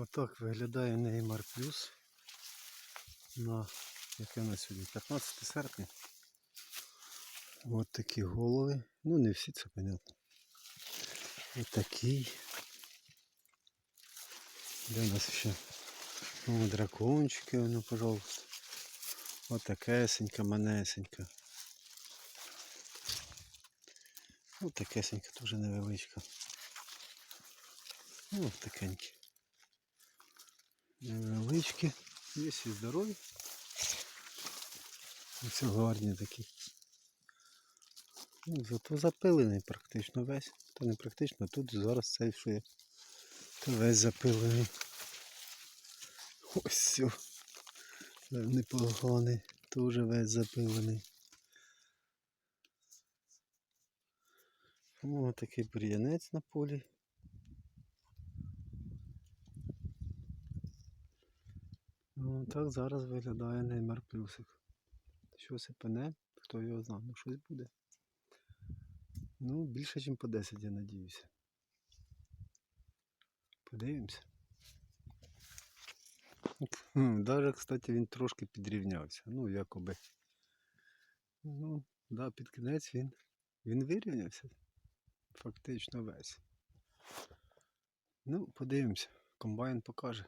Отак виглядає Неймар Плюс на яке на сьогодні? 15 серпня. Ось такі голови. Ну не всі це понятно. Ось такий. Де у нас ще? О, дракончики, ну, пожалуйста. Ось такесенька, манесенька. Ось такесенька, дуже невеличка. Ну, такенькі. Невеличкі. Є всі здорові. Ось гарні такі. Ну, зато запилений практично весь. Та не практично, тут зараз цей що. То весь запилений. Ось все. Непоганий. Теж весь запилений. Ось такий бур'янець на полі. Ну, так зараз виглядає Неймар плюсик. Що сипане, хто його знає, ну щось буде. Ну, більше, ніж по 10, я надіюся. Подивимося. Даже, кстати, він трошки підрівнявся. Ну, якоби. Ну, да, під кінець він. Він вирівнявся. Фактично весь. Ну, подивимося. Комбайн покаже.